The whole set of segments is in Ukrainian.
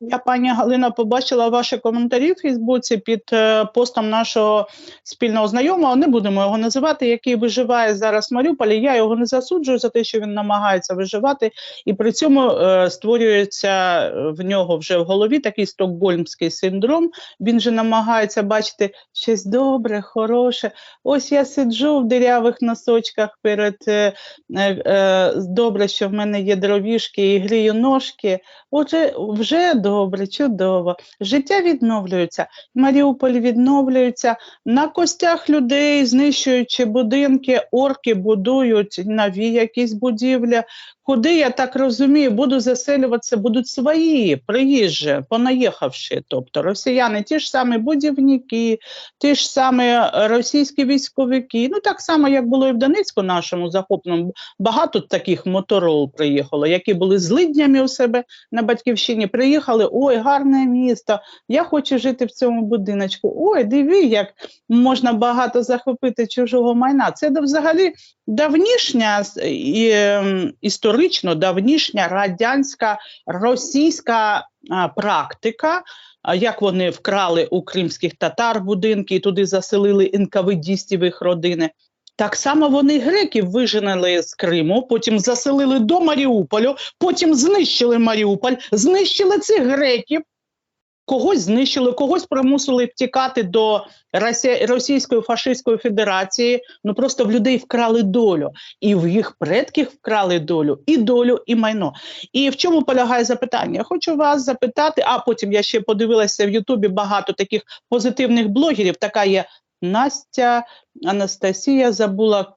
Я, пані Галина, побачила ваші коментарі в Фейсбуці під е, постом нашого спільного знайомого. Не будемо його називати, який виживає зараз в Маріуполі. Я його не засуджую за те, що він намагається виживати, і при цьому е, створюється е, в нього вже в голові такий стокгольмський синдром. Він же намагається бачити щось добре, хороше. Ось я сиджу в дирявих носочках перед е, е, е, добре, що в мене є дровішки і грію ножки. Отже, вже добре, чудово. Життя відновлюється, Маріуполь відновлюється на костях людей, знищуючи будинки, орки будують нові якісь будівлі. Куди я так розумію, буду заселюватися, будуть свої приїжджі, понаїхавши. Тобто росіяни, ті ж самі будівники, ті ж самі е, російські військовики. Ну так само, як було і в Донецьку, нашому захопленому. Багато таких моторол приїхало, які були злиднями у себе на батьківщині. Приїхали, ой, гарне місто. Я хочу жити в цьому будиночку. Ой, диви, як можна багато захопити чужого майна. Це взагалі давнішня і, ем, історично давнішня радянська російська практика. Як вони вкрали у кримських татар будинки і туди заселили інкавидістів їх родини. Так само вони греків виженили з Криму, потім заселили до Маріуполю, потім знищили Маріуполь, знищили цих греків, когось знищили, когось примусили втікати до Російської фашистської Федерації. Ну просто в людей вкрали долю, і в їх предків вкрали долю, і долю, і майно. І в чому полягає запитання? Я хочу вас запитати, а потім я ще подивилася в Ютубі багато таких позитивних блогерів. Така є Настя Анастасія, забула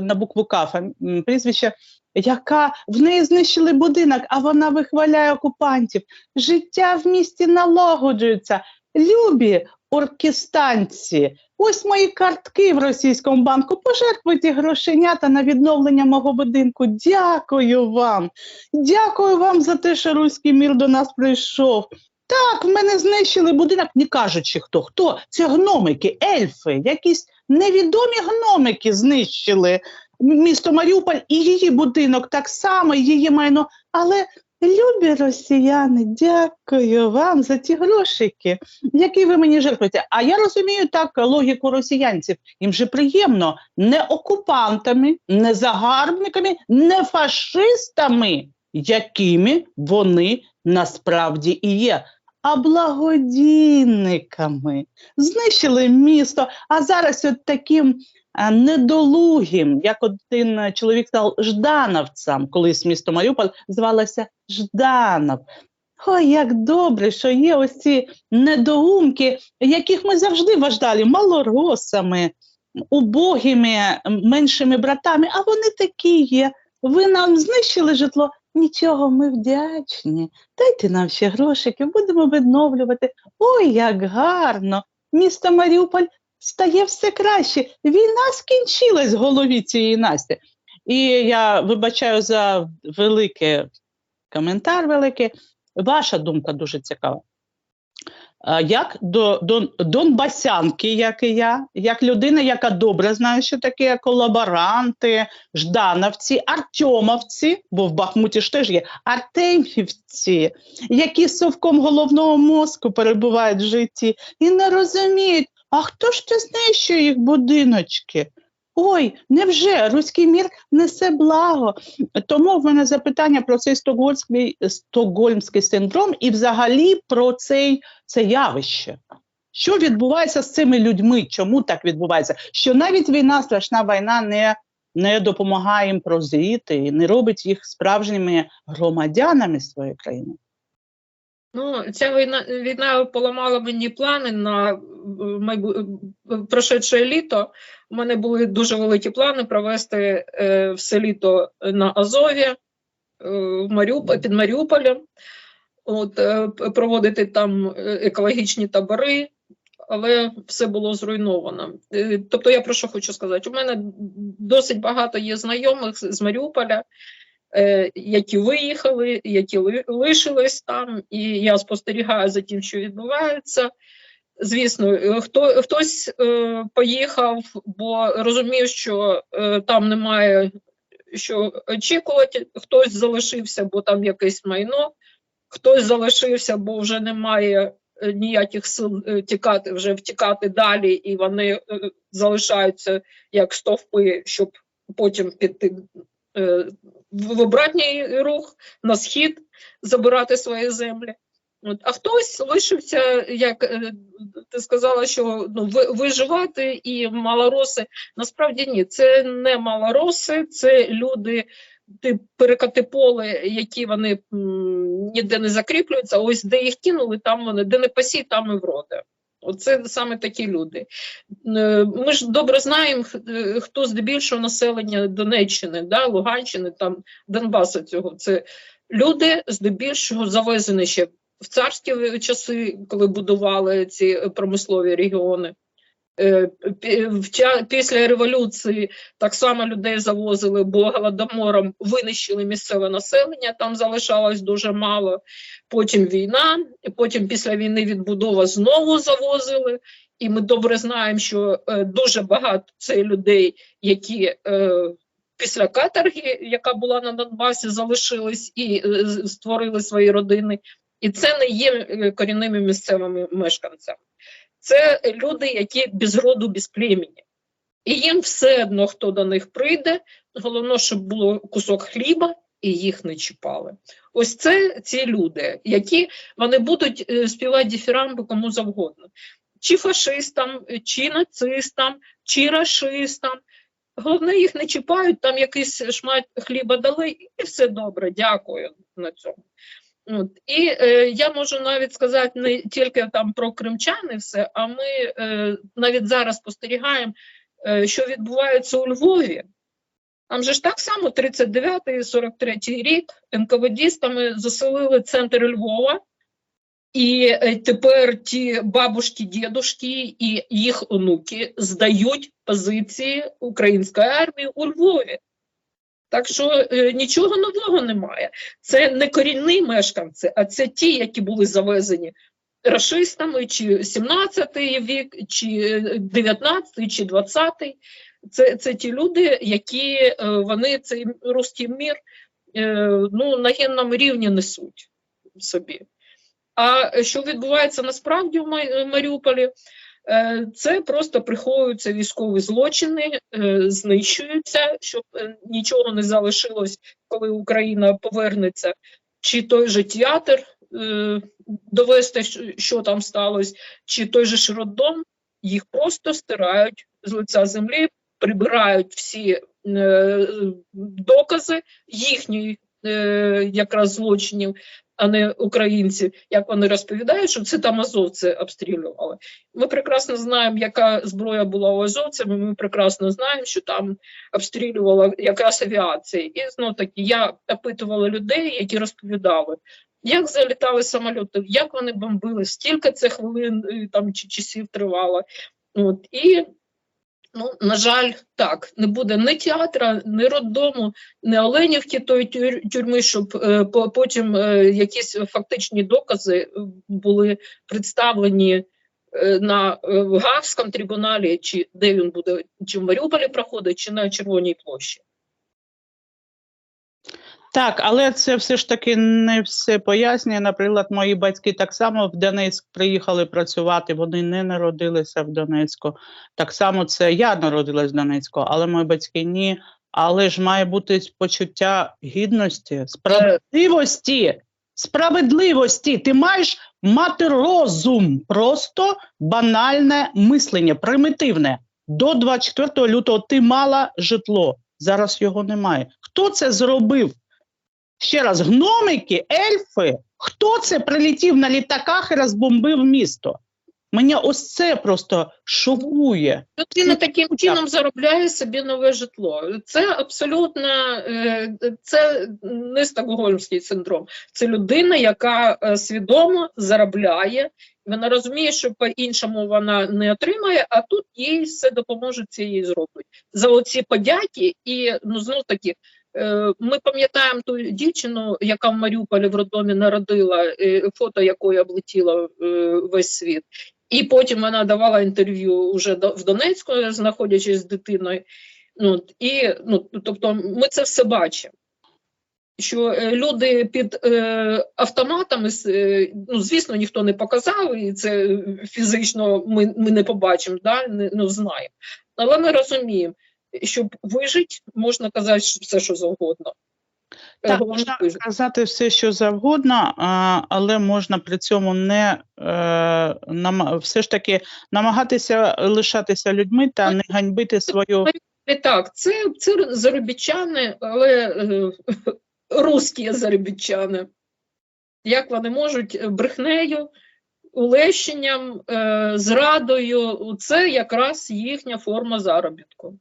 на букву К прізвище. Яка в неї знищили будинок, а вона вихваляє окупантів. Життя в місті налагоджується. Любі оркестанці, ось мої картки в російському банку. Пожертвуйте грошенята на відновлення мого будинку. Дякую вам. Дякую вам за те, що руський мір до нас прийшов. Так, в мене знищили будинок, не кажучи хто. Хто? Це гномики, ельфи, якісь невідомі гномики знищили місто Маріуполь і її будинок так само, її майно. Але любі росіяни, дякую вам за ті грошики, які ви мені жертвуєте. А я розумію так логіку росіянців. Їм же приємно не окупантами, не загарбниками, не фашистами, якими вони насправді і є. А благодійниками знищили місто, а зараз от таким недолугим, як один е, чоловік сказав, ждановцям, колись місто Маріуполь звалося Жданов. Ой, як добре, що є ось ці недоумки, яких ми завжди вважали малоросами, убогими, меншими братами, а вони такі є. Ви нам знищили житло. Нічого, ми вдячні. Дайте нам ще грошики, будемо відновлювати. Ой, як гарно! Місто Маріуполь стає все краще. Війна скінчилась в голові цієї Насті. І я вибачаю за великий коментар великий. Ваша думка дуже цікава. Як до, до Донбасянки, як і я, як людина, яка добре знає, що таке колаборанти, ждановці, артемовці, бо в Бахмуті ж теж є артемівці, які совком головного мозку перебувають в житті і не розуміють, а хто ж це знищує їх будиночки? Ой, невже руський мір несе благо? Тому в мене запитання про цей стокгольмський, стокгольмський синдром і взагалі про цей, це явище. Що відбувається з цими людьми? Чому так відбувається? Що навіть війна, страшна війна не, не допомагає їм прозріти, і не робить їх справжніми громадянами своєї країни. Ну, ця війна, війна поламала мені плани на майбу... прошедше літо. У мене були дуже великі плани провести е, все літо на Азові, е, в Маріуп... під Маріуполем, от, е, проводити там е, екологічні табори, але все було зруйновано. Е, тобто, я про що хочу сказати? У мене досить багато є знайомих з Маріуполя, е, які виїхали, які лишились там, і я спостерігаю за тим, що відбувається. Звісно, е, хто хтось е, поїхав, бо розумів, що е, там немає що очікувати, хтось залишився, бо там якесь майно хтось залишився, бо вже немає е, ніяких сил е, тікати, вже втікати далі, і вони е, залишаються як стовпи, щоб потім піти е, в в обратній рух на схід, забирати свої землі. От. А хтось лишився, як е, ти сказала, що ну, виживати і малороси. Насправді ні, це не малороси, це люди, ти перекати поле, які вони м, ніде не закріплюються. Ось де їх кинули, там вони, де не пасі, там і вроде. Оце саме такі люди. Е, Ми ж добре знаємо, е, хто здебільшого населення Донеччини, да, Луганщини, там Донбасу цього. Це люди здебільшого завезені ще в царські часи, коли будували ці промислові регіони. Е, Після революції так само людей завозили, бо голодомором винищили місцеве населення, там залишалось дуже мало. Потім війна, потім після війни відбудова знову завозили. І ми добре знаємо, що е, дуже багато це людей, які е, після каторги, яка була на Донбасі, залишились і е, створили свої родини. І це не є е, корінними місцевими мешканцями. Це люди, які без роду, без племені. І їм все одно, хто до них прийде, головне, щоб було кусок хліба, і їх не чіпали. Ось це ці люди, які вони будуть е, співати діфірамби кому завгодно. Чи фашистам, е, чи нацистам, чи рашистам. Головне, їх не чіпають, там якийсь шмат хліба дали, і все добре, дякую на цьому. От. І е, я можу навіть сказати не тільки там про кримчан і все, а ми е, навіть зараз спостерігаємо, е, що відбувається у Львові. Там же ж так само 39-й, 43-й рік НКВДістами заселили центр Львова, і е, тепер ті бабушки, дідушки і їх онуки здають позиції української армії у Львові. Так що е, нічого нового немає. Це не корінні мешканці, а це ті, які були завезені рашистами, чи 17-й вік, чи 19-й, чи 20-й. Це, це ті люди, які е, вони цей руський мір е, ну, на генному рівні несуть собі. А що відбувається насправді в Ма- Маріуполі? Е, Це просто приховуються військові злочини, е, знищуються, щоб е, нічого не залишилось, коли Україна повернеться, чи той же театр довести, що- там сталося, чи той же ж роддом, їх просто стирають з лиця землі, прибирають всі докази е, якраз злочинів, а не українців, як вони розповідають, що це там азовці обстрілювали. Ми прекрасно знаємо, яка зброя була у азовців, ми прекрасно знаємо, що там обстрілювала якраз авіація. І знов таки я опитувала людей, які розповідали. Як залітали самоліти, як вони бомбили, стільки це хвилин е, там чи часів тривало. От, і, ну, на жаль, так, не буде ні театра, ні роддому, ні Оленівки тої тюр- тюрми, щоб е, по- потім е, якісь фактичні докази е, були представлені е, на е, в Гаагському трибуналі, чи де він буде, чи в Маріуполі проходить, чи на Червоній площі. Так, але це все ж таки не все пояснює. Наприклад, мої батьки так само в Донецьк приїхали працювати. Вони не народилися в Донецьку. Так само це я народилась в Донецьку, але мої батьки ні. Але ж має бути почуття гідності, справедливості. Справедливості. Ти маєш мати розум, просто банальне мислення, примітивне. До 24 лютого ти мала житло. Зараз його немає. Хто це зробив? Ще раз, гномики, ельфи. Хто це прилетів на літаках і розбомбив місто? Мене ось це просто шокує. Людина таким чином заробляє собі нове житло. Це абсолютно е, це не стокгольмський синдром. Це людина, яка е, свідомо заробляє. Вона розуміє, що по-іншому вона не отримає, а тут їй все допоможе це їй зробить. За оці подяки, і ну знов таки. Е, Ми пам'ятаємо ту дівчину, яка в Маріуполі в роддомі народила, е, фото якої облетіло е, весь світ. І потім вона давала інтерв'ю уже в Донецьку, знаходячись з дитиною. Ну, і, ну, тобто ми це все бачимо. що люди під е, автоматами, е, ну, звісно, ніхто не показав, і це фізично ми, ми не побачимо, да? не ну, знаємо. Але ми розуміємо, щоб вижити, можна казати все, що завгодно. Е, Так, можна казати все, що завгодно, але можна при цьому не е, все ж таки намагатися лишатися людьми та не ганьбити свою. Так, це, це заробітчани, але е, русські заробітчани. Як вони можуть брехнею, улещенням, зрадою, це якраз їхня форма заробітку.